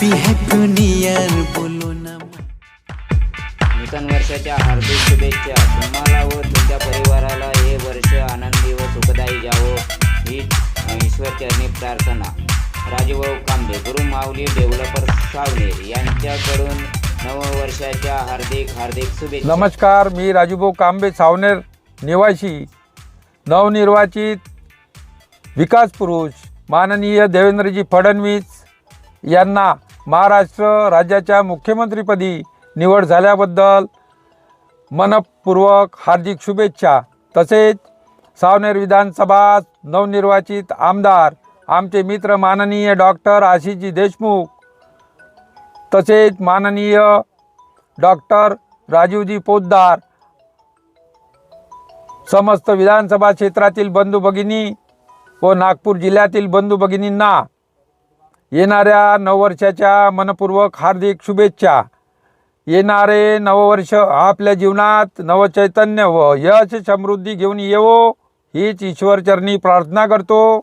Happy happy new year बोलो ना नूतन वर्षाच्या हार्दिक शुभेच्छा. तुम्हाला व तुमच्या परिवाराला हे वर्ष आनंदी व सुखदायी जावो. ही ईश्वरचरणी प्रार्थना. राजूभाऊ कांबे गुरु माऊली डेव्हलपर सावनेर यांच्याकडून नववर्षाच्या हार्दिक हार्दिक शुभेच्छा. नमस्कार मी राजूभाऊ कांबे सावनेर निवासी नवनिर्वाचित विकास पुरुष माननीय देवेंद्रजी फडणवीस यांना महाराष्ट्र राज्याच्या मुख्यमंत्रीपदी निवड झाल्याबद्दल मनपूर्वक हार्दिक शुभेच्छा. तसेच सावनेर विधानसभा नवनिर्वाचित आमदार आमचे मित्र माननीय डॉक्टर आशिषजी देशमुख तसेच माननीय डॉक्टर राजीवजी पोद्दार समस्त विधानसभा क्षेत्रातील बंधू भगिनी व नागपूर जिल्ह्यातील बंधू भगिनींना येणाऱ्या नववर्षाच्या मनपूर्वक हार्दिक शुभेच्छा. येणारे नववर्ष आपल्या जीवनात नवचैतन्य व यश समृद्धी घेऊन येवो हीच ईश्वरचरणी प्रार्थना करतो.